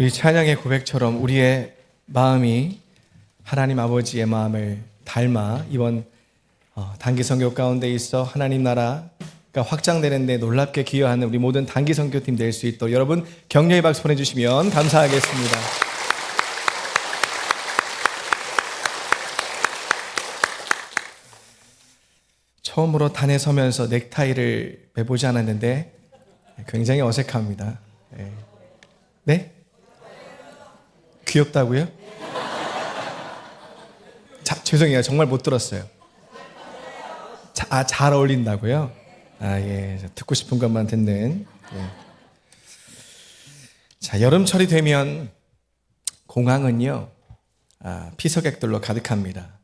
우리 찬양의 고백처럼 우리의 마음이 하나님 아버지의 마음을 닮아 이번 어, 단기 선교 가운데 있어 하나님 나라가 확장되는데 놀랍게 기여하는 우리 모든 단기 선교팀 될 수 있도록 여러분 격려의 박수 보내주시면 감사하겠습니다. 처음으로 단에 서면서 넥타이를 매보지 않았는데 굉장히 어색합니다. 네? 네? 귀엽다고요? 자, 죄송해요. 정말 못 들었어요. 자, 아, 잘 어울린다고요? 아, 예. 듣고 싶은 것만 듣는. 예. 자, 여름철이 되면 공항은요, 아, 피서객들로 가득합니다.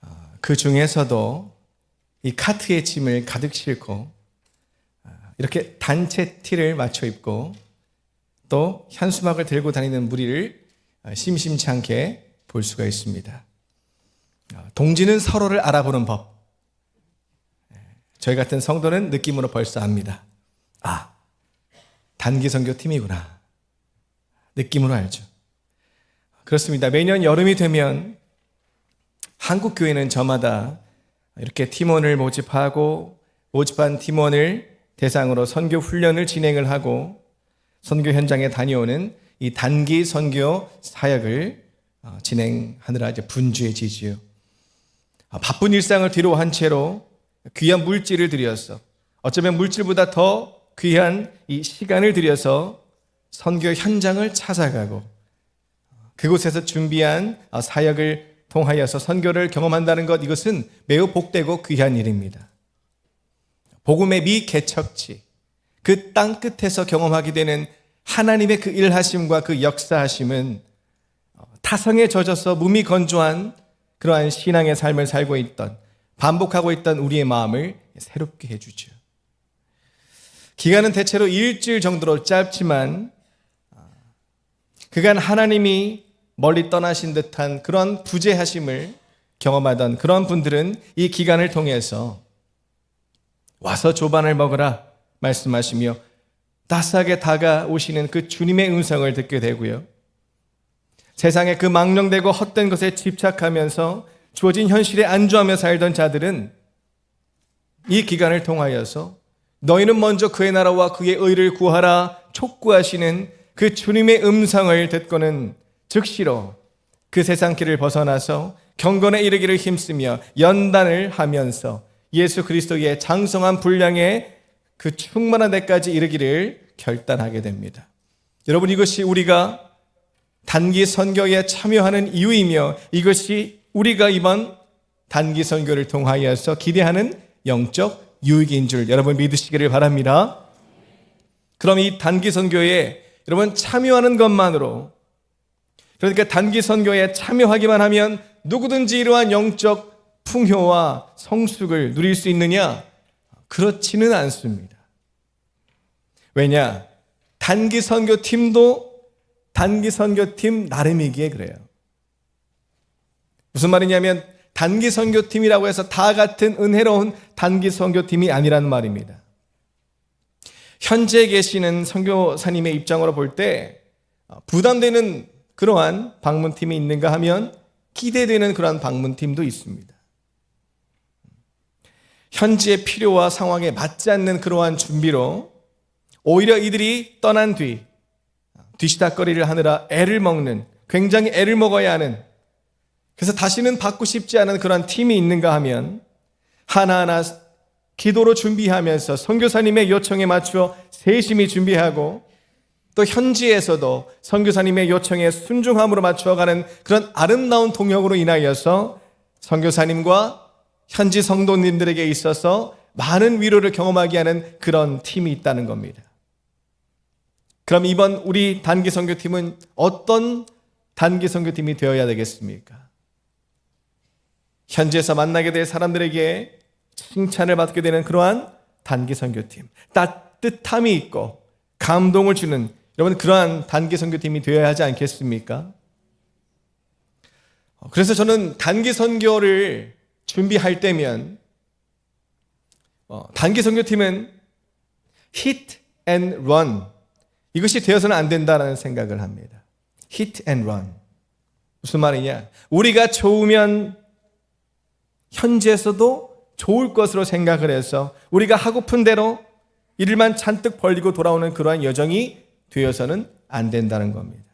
아, 그 중에서도 이 카트의 짐을 가득 싣고 아, 이렇게 단체 티를 맞춰 입고 또 현수막을 들고 다니는 무리를 아, 심심치 않게 볼 수가 있습니다. 아, 동지는 서로를 알아보는 법. 예, 저희 같은 성도는 느낌으로 벌써 압니다. 아, 단기 선교 팀이구나. 느낌으로 알죠. 그렇습니다. 매년 여름이 되면 한국 교회는 저마다 이렇게 팀원을 모집하고 모집한 팀원을 대상으로 선교 훈련을 진행을 하고 선교 현장에 다녀오는 이 단기 선교 사역을 어, 진행하느라 이제 분주해지지요. 아, 바쁜 일상을 뒤로 한 채로 귀한 물질을 들여서 어쩌면 물질보다 더 귀한 이 시간을 들여서 선교 현장을 찾아가고 그곳에서 준비한 어, 사역을 통하여서 선교를 경험한다는 것 이것은 매우 복되고 귀한 일입니다. 복음의 미개척지 그 땅 끝에서 경험하게 되는 하나님의 그 일하심과 그 역사하심은 어, 타성에 젖어서 몸이 건조한 그러한 신앙의 삶을 살고 있던 반복하고 있던 우리의 마음을 새롭게 해주죠. 기간은 대체로 일주일 정도로 짧지만 어, 그간 하나님이 멀리 떠나신 듯한 그런 부재하심을 경험하던 그런 분들은 이 기간을 통해서 와서 조반을 먹으라 말씀하시며 따스하게 다가오시는 그 주님의 음성을 듣게 되고요. 세상의 그 망령되고 헛된 것에 집착하면서 주어진 현실에 안주하며 살던 자들은 이 기간을 통하여서 너희는 먼저 그의 나라와 그의 의를 구하라 촉구하시는 그 주님의 음성을 듣고는 즉시로 그 세상 길을 벗어나서 경건에 이르기를 힘쓰며 연단을 하면서 예수 그리스도의 장성한 분량의 그 충만한 데까지 이르기를 결단하게 됩니다. 여러분 이것이 우리가 단기 선교에 참여하는 이유이며 이것이 우리가 이번 단기 선교를 통하여서 기대하는 영적 유익인 줄 여러분 믿으시기를 바랍니다. 그럼 이 단기 선교에 여러분 참여하는 것만으로 그러니까 단기 선교에 참여하기만 하면 누구든지 이러한 영적 풍요와 성숙을 누릴 수 있느냐? 그렇지는 않습니다. 왜냐? 단기 선교팀도 단기 선교팀 나름이기에 그래요. 무슨 말이냐면 단기 선교팀이라고 해서 다 같은 은혜로운 단기 선교팀이 아니라는 말입니다. 현재 계시는 선교사님의 입장으로 볼 때 부담되는 그러한 방문팀이 있는가 하면 기대되는 그러한 방문팀도 있습니다. 현지의 필요와 상황에 맞지 않는 그러한 준비로 오히려 이들이 떠난 뒤 뒤시다거리를 하느라 애를 먹는 굉장히 애를 먹어야 하는 그래서 다시는 받고 싶지 않은 그러한 팀이 있는가 하면 하나하나 기도로 준비하면서 선교사님의 요청에 맞추어 세심히 준비하고 또 현지에서도 선교사님의 요청에 순종함으로 맞추어가는 그런 아름다운 동역으로 인하여서 선교사님과 현지 성도님들에게 있어서 많은 위로를 경험하게 하는 그런 팀이 있다는 겁니다. 그럼 이번 우리 단기 선교팀은 어떤 단기 선교팀이 되어야 되겠습니까? 현지에서 만나게 될 사람들에게 칭찬을 받게 되는 그러한 단기 선교팀. 따뜻함이 있고 감동을 주는 여러분 그러한 단기 선교팀이 되어야 하지 않겠습니까? 그래서 저는 단기 선교를 준비할 때면 어, 단기 선교팀은 hit and run 이것이 되어서는 안 된다라는 생각을 합니다. hit and run. 무슨 말이냐? 우리가 좋으면 현지에서도 좋을 것으로 생각을 해서 우리가 하고픈 대로 일만 잔뜩 벌리고 돌아오는 그러한 여정이 되어서는 안 된다는 겁니다.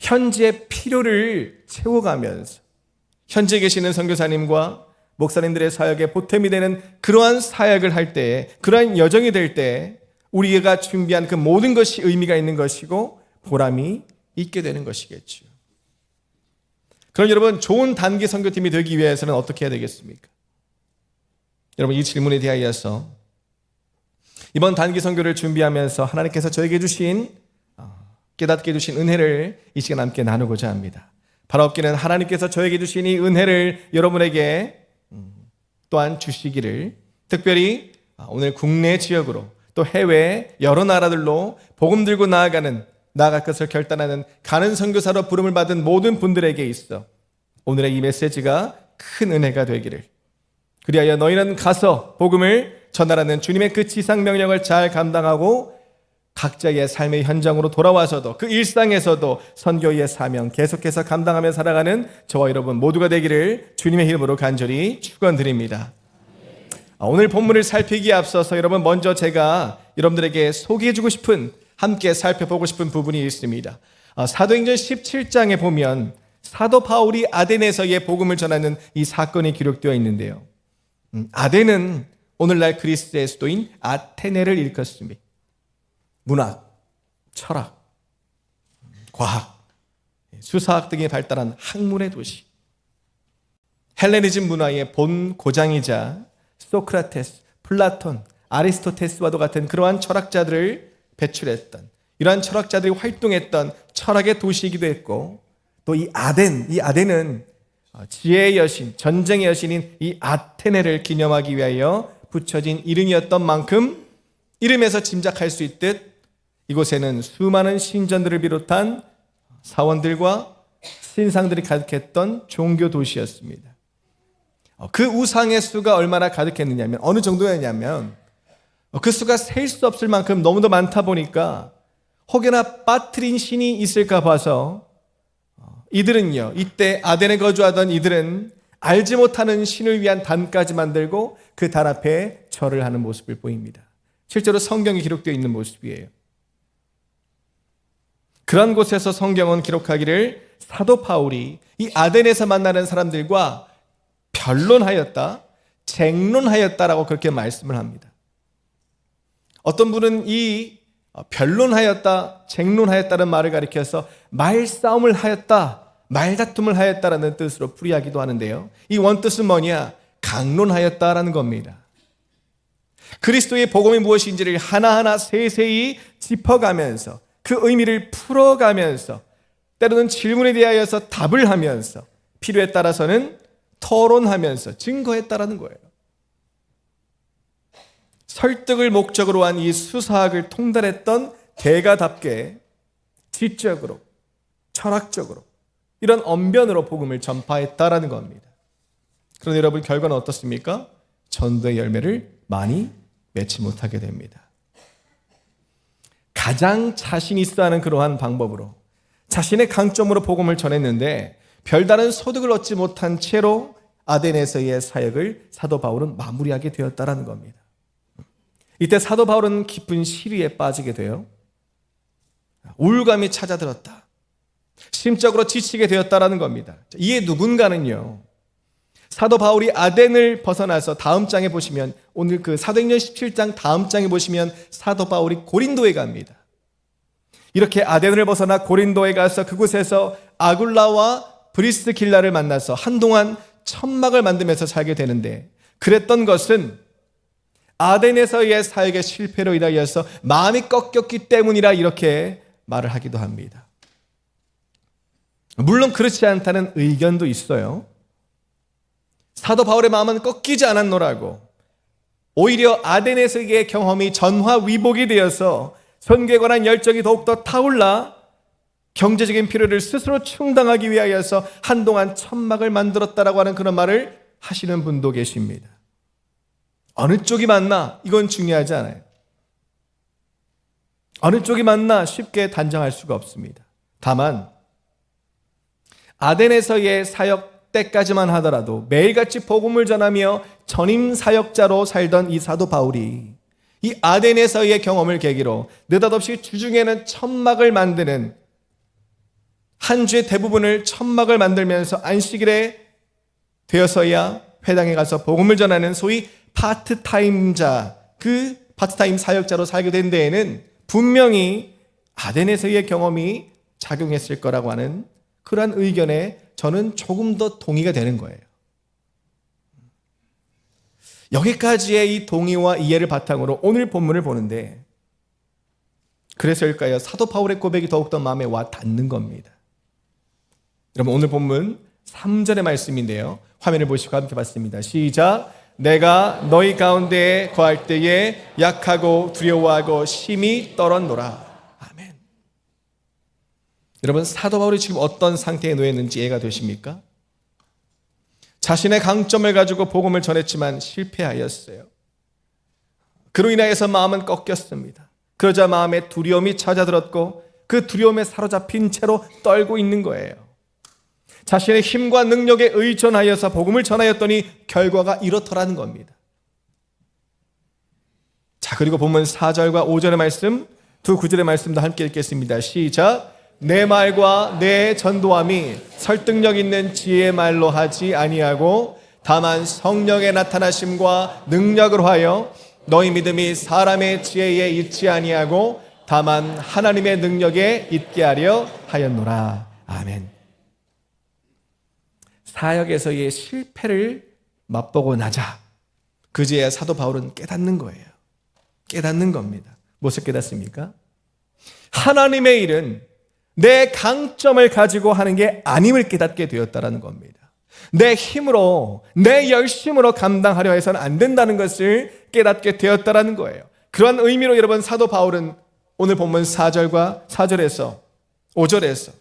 현지의 필요를 채워가면서 현지에 계시는 선교사님과 목사님들의 사역에 보탬이 되는 그러한 사역을 할 때에 그러한 여정이 될 때 우리가 준비한 그 모든 것이 의미가 있는 것이고 보람이 있게 되는 것이겠죠. 그럼 여러분 좋은 단기 선교팀이 되기 위해서는 어떻게 해야 되겠습니까? 여러분 이 질문에 대하여서 이번 단기 선교를 준비하면서 하나님께서 저에게 주신 어, 깨닫게 주신 은혜를 이 시간 함께 나누고자 합니다. 바로 없기는 하나님께서 저에게 주신 이 은혜를 여러분에게 음, 또한 주시기를 특별히 아, 오늘 국내 지역으로 또 해외 여러 나라들로 복음 들고 나아가는 나아갈 것을 결단하는 가는 선교사로 부름을 받은 모든 분들에게 있어 오늘의 이 메시지가 큰 은혜가 되기를 그리하여 너희는 가서 복음을 전하라는 주님의 그 지상 명령을 잘 감당하고 각자의 삶의 현장으로 돌아와서도 그 일상에서도 선교의 사명 계속해서 감당하며 살아가는 저와 여러분 모두가 되기를 주님의 이름으로 간절히 축원드립니다. 아, 오늘 본문을 살피기에 앞서서 여러분 먼저 제가 여러분들에게 소개해주고 싶은 함께 살펴보고 싶은 부분이 있습니다. 아, 사도행전 17장에 보면 사도 바울이 아덴에서의 복음을 전하는 이 사건이 기록되어 있는데요. 음, 아덴은 오늘날 그리스의 수도인 아테네를 일컫습니다. 문학, 철학, 과학, 수사학 등이 발달한 학문의 도시. 헬레니즘 문화의 본 고장이자 소크라테스, 플라톤, 아리스토테스와도 같은 그러한 철학자들을 배출했던 이러한 철학자들이 활동했던 철학의 도시이기도 했고 또 이 아덴, 이 아덴은 지혜의 여신, 전쟁의 여신인 이 아테네를 기념하기 위하여 붙여진 이름이었던 만큼 이름에서 짐작할 수 있듯 이곳에는 수많은 신전들을 비롯한 사원들과 신상들이 가득했던 종교 도시였습니다. 그 우상의 수가 얼마나 가득했느냐면 어느 정도였냐면 그 수가 셀 수 없을 만큼 너무도 많다 보니까 혹여나 빠트린 신이 있을까 봐서 이들은요 이때 아덴에 거주하던 이들은 알지 못하는 신을 위한 단까지 만들고 그 단 앞에 절을 하는 모습을 보입니다. 실제로 성경에 기록되어 있는 모습이에요. 그런 곳에서 성경은 기록하기를 사도 바울이 이 아덴에서 만나는 사람들과 변론하였다, 쟁론하였다라고 그렇게 말씀을 합니다. 어떤 분은 이 변론하였다, 쟁론하였다는 말을 가리켜서 말싸움을 하였다, 말다툼을 하였다라는 뜻으로 풀이하기도 하는데요. 이 원뜻은 뭐냐? 강론하였다라는 겁니다. 그리스도의 복음이 무엇인지를 하나하나 세세히 짚어가면서 그 의미를 풀어가면서 때로는 질문에 대하여서 답을 하면서 필요에 따라서는 토론하면서 증거했다라는 거예요. 설득을 목적으로 한 이 수사학을 통달했던 대가답게 지적으로 철학적으로 이런 언변으로 복음을 전파했다라는 겁니다. 그런데 여러분 결과는 어떻습니까? 전도의 열매를 많이 맺지 못하게 됩니다. 가장 자신 있어 하는 그러한 방법으로 자신의 강점으로 복음을 전했는데 별다른 소득을 얻지 못한 채로 아덴에서의 사역을 사도 바울은 마무리하게 되었다라는 겁니다. 이때 사도 바울은 깊은 시리에 빠지게 돼요. 우울감이 찾아들었다. 심적으로 지치게 되었다라는 겁니다. 이에 누군가는요. 사도 바울이 아덴을 벗어나서 다음 장에 보시면 오늘 그 사도행전 17장 다음 장에 보시면 사도 바울이 고린도에 갑니다. 이렇게 아덴을 벗어나 고린도에 가서 그곳에서 아굴라와 브리스길라를 만나서 한동안 천막을 만들면서 살게 되는데 그랬던 것은 아덴에서의 사역의 실패로 인하여서 마음이 꺾였기 때문이라 이렇게 말을 하기도 합니다. 물론 그렇지 않다는 의견도 있어요. 사도 바울의 마음은 꺾이지 않았노라고. 오히려 아덴에서의 경험이 전화 위복이 되어서 선교에 관한 열정이 더욱더 타올라 경제적인 필요를 스스로 충당하기 위하여서 한동안 천막을 만들었다라고 하는 그런 말을 하시는 분도 계십니다. 어느 쪽이 맞나? 이건 중요하지 않아요. 어느 쪽이 맞나 쉽게 단정할 수가 없습니다. 다만 아덴에서의 사역 때까지만 하더라도 매일같이 복음을 전하며 전임 사역자로 살던 이 사도 바울이 이 아덴에서의 경험을 계기로 느닷없이 주중에는 천막을 만드는 한 주의 대부분을 천막을 만들면서 안식일에 되어서야 회당에 가서 복음을 전하는 소위 파트타임자 그 파트타임 사역자로 살게 된 데에는 분명히 아덴에서의 경험이 작용했을 거라고 하는 그러한 의견에 저는 조금 더 동의가 되는 거예요. 여기까지의 이 동의와 이해를 바탕으로 오늘 본문을 보는데 그래서일까요? 사도 바울의 고백이 더욱더 마음에 와 닿는 겁니다. 여러분 오늘 본문 3절의 말씀인데요. 화면을 보시고 함께 봤습니다. 시작. 내가 너희 가운데 거할 때에 약하고 두려워하고 심히 떨었노라. 아멘. 여러분 사도 바울이 지금 어떤 상태에 놓였는지 이해가 되십니까? 자신의 강점을 가지고 복음을 전했지만 실패하였어요. 그로 인하여서 마음은 꺾였습니다. 그러자 마음에 두려움이 찾아들었고 그 두려움에 사로잡힌 채로 떨고 있는 거예요. 자신의 힘과 능력에 의존하여서 복음을 전하였더니 결과가 이렇더라는 겁니다. 자, 그리고 본문 4절과 5절의 말씀, 두 구절의 말씀도 함께 읽겠습니다. 시작. 내 말과 내 전도함이 설득력 있는 지혜의 말로 하지 아니하고 다만 성령의 나타나심과 능력으로 하여 너희 믿음이 사람의 지혜에 있지 아니하고 다만 하나님의 능력에 있게 하려 하였노라. 아멘. 사역에서의 실패를 맛보고 나자 그제야 사도 바울은 깨닫는 거예요. 깨닫는 겁니다. 무엇을 깨닫습니까? 하나님의 일은 내 강점을 가지고 하는 게 아님을 깨닫게 되었다라는 겁니다. 내 힘으로, 내 열심으로 감당하려 해서는 안 된다는 것을 깨닫게 되었다라는 거예요. 그러한 의미로 여러분 사도 바울은 오늘 본문 4절과 4절에서 5절에서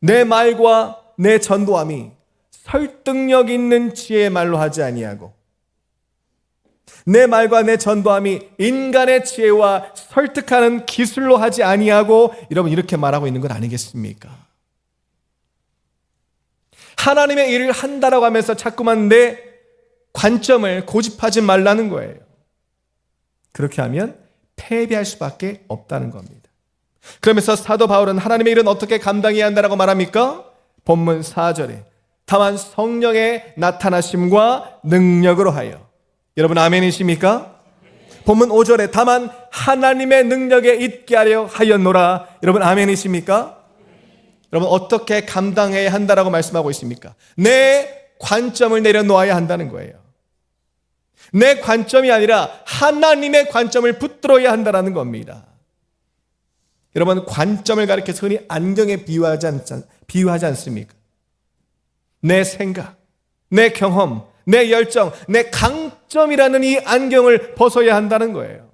내 말과 내 전도함이 설득력 있는 지혜의 말로 하지 아니하고 내 말과 내 전도함이 인간의 지혜와 설득하는 기술로 하지 아니하고 여러분 이렇게 말하고 있는 건 아니겠습니까? 하나님의 일을 한다라고 하면서 자꾸만 내 관점을 고집하지 말라는 거예요. 그렇게 하면 패배할 수밖에 없다는 겁니다. 그러면서 사도 바울은 하나님의 일은 어떻게 감당해야 한다라고 말합니까? 본문 4절에 다만 성령의 나타나심과 능력으로 하여 여러분 아멘이십니까? 본문 5절에 다만 하나님의 능력에 있게 하려 하였노라 여러분 아멘이십니까? 여러분 어떻게 감당해야 한다라고 말씀하고 있습니까? 내 관점을 내려놓아야 한다는 거예요. 내 관점이 아니라 하나님의 관점을 붙들어야 한다는 겁니다. 여러분 관점을 가리켜서 흔히 안경에 비유하지, 않, 비유하지 않습니까? 내 생각, 내 경험, 내 열정, 내 강점이라는 이 안경을 벗어야 한다는 거예요.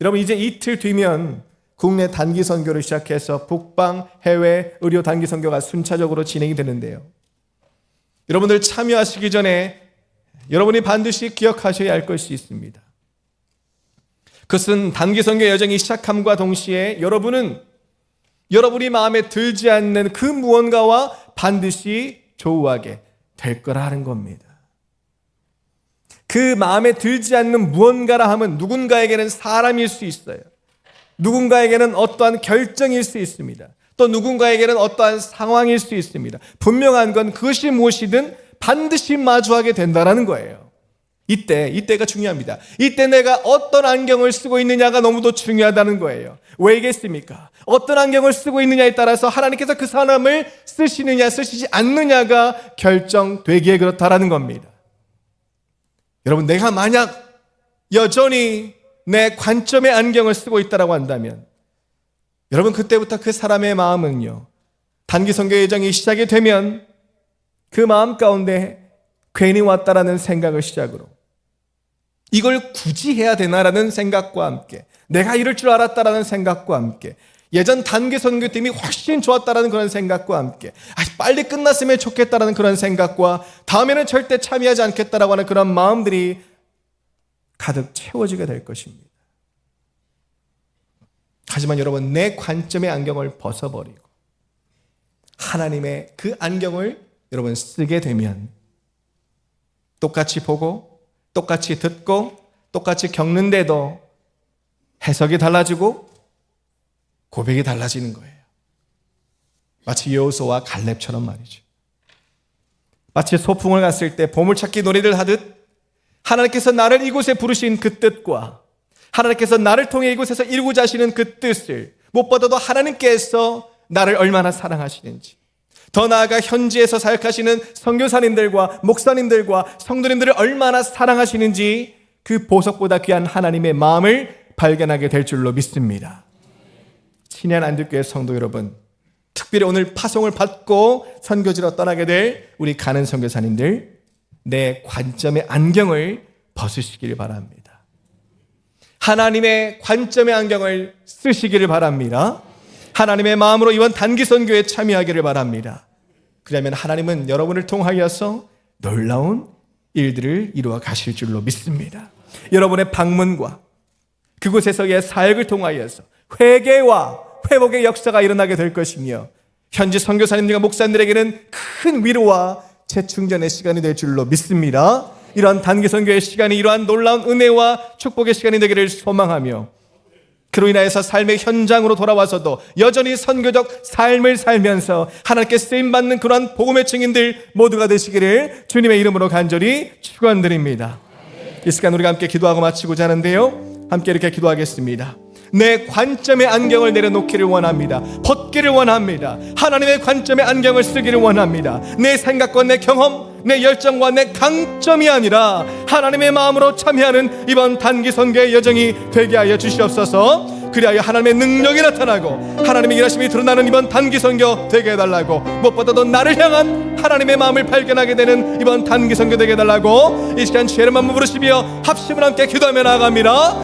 여러분 이제 이틀 뒤면 국내 단기 선교를 시작해서 북방, 해외, 의료 단기 선교가 순차적으로 진행이 되는데요. 여러분들 참여하시기 전에 여러분이 반드시 기억하셔야 할 것이 있습니다. 그것은 단기 선교 여정이 시작함과 동시에 여러분은 여러분이 마음에 들지 않는 그 무언가와 반드시 조우하게 될 거라는 겁니다. 그 마음에 들지 않는 무언가라 하면 누군가에게는 사람일 수 있어요. 누군가에게는 어떠한 결정일 수 있습니다. 또 누군가에게는 어떠한 상황일 수 있습니다. 분명한 건 그것이 무엇이든 반드시 마주하게 된다는 거예요. 이때, 이때가 중요합니다. 이때 내가 어떤 안경을 쓰고 있느냐가 너무도 중요하다는 거예요. 왜겠습니까? 어떤 안경을 쓰고 있느냐에 따라서 하나님께서 그 사람을 쓰시느냐, 쓰시지 않느냐가 결정되기에 그렇다라는 겁니다. 여러분, 내가 만약 여전히 내 관점의 안경을 쓰고 있다라고 한다면, 여러분, 그때부터 그 사람의 마음은요, 단기 선교 예정이 시작이 되면 그 마음 가운데 괜히 왔다라는 생각을 시작으로 이걸 굳이 해야 되나라는 생각과 함께 내가 이럴 줄 알았다라는 생각과 함께 예전 단기 선교 팀이 훨씬 좋았다라는 그런 생각과 함께 아, 빨리 끝났으면 좋겠다라는 그런 생각과 다음에는 절대 참여하지 않겠다라고 하는 그런 마음들이 가득 채워지게 될 것입니다. 하지만 여러분 내 관점의 안경을 벗어버리고 하나님의 그 안경을 여러분 쓰게 되면 똑같이 보고 똑같이 듣고 똑같이 겪는데도 해석이 달라지고 고백이 달라지는 거예요. 마치 여호수와 갈렙처럼 말이죠. 마치 소풍을 갔을 때 보물찾기 놀이를 하듯 하나님께서 나를 이곳에 부르신 그 뜻과 하나님께서 나를 통해 이곳에서 이루고자 하시는 그 뜻을 무엇보다도 하나님께서 나를 얼마나 사랑하시는지 더 나아가 현지에서 사역하시는 선교사님들과 목사님들과 성도님들을 얼마나 사랑하시는지 그 보석보다 귀한 하나님의 마음을 발견하게 될 줄로 믿습니다. 친한 안주교회 성도 여러분, 특별히 오늘 파송을 받고 선교지로 떠나게 될 우리 가는 선교사님들 내 관점의 안경을 벗으시기를 바랍니다. 하나님의 관점의 안경을 쓰시기를 바랍니다. 하나님의 마음으로 이번 단기 선교에 참여하기를 바랍니다. 그러면 하나님은 여러분을 통하여서 놀라운 일들을 이루어 가실 줄로 믿습니다. 여러분의 방문과 그곳에서의 사역을 통하여서 회개와 회복의 역사가 일어나게 될 것이며 현지 선교사님들과 목사님들에게는 큰 위로와 재충전의 시간이 될 줄로 믿습니다. 이러한 단기 선교의 시간이 이러한 놀라운 은혜와 축복의 시간이 되기를 소망하며 그로 인하여서 삶의 현장으로 돌아와서도 여전히 선교적 삶을 살면서 하나님께 쓰임 받는 그러한 복음의 증인들 모두가 되시기를 주님의 이름으로 간절히 축원드립니다. 이 시간 우리가 함께 기도하고 마치고자 하는데요. 함께 이렇게 기도하겠습니다. 내 관점의 안경을 내려놓기를 원합니다. 벗기를 원합니다. 하나님의 관점의 안경을 쓰기를 원합니다. 내 생각과 내 경험, 내 열정과 내 강점이 아니라 하나님의 마음으로 참여하는 이번 단기 선교의 여정이 되게 하여 주시옵소서. 그리하여 하나님의 능력이 나타나고 하나님의 일하심이 드러나는 이번 단기 선교 되게 해달라고 무엇보다도 나를 향한 하나님의 마음을 발견하게 되는 이번 단기 선교 되게 해달라고 이 시간 죄를 만무 부르시며 합심을 함께 기도하며 나아갑니다.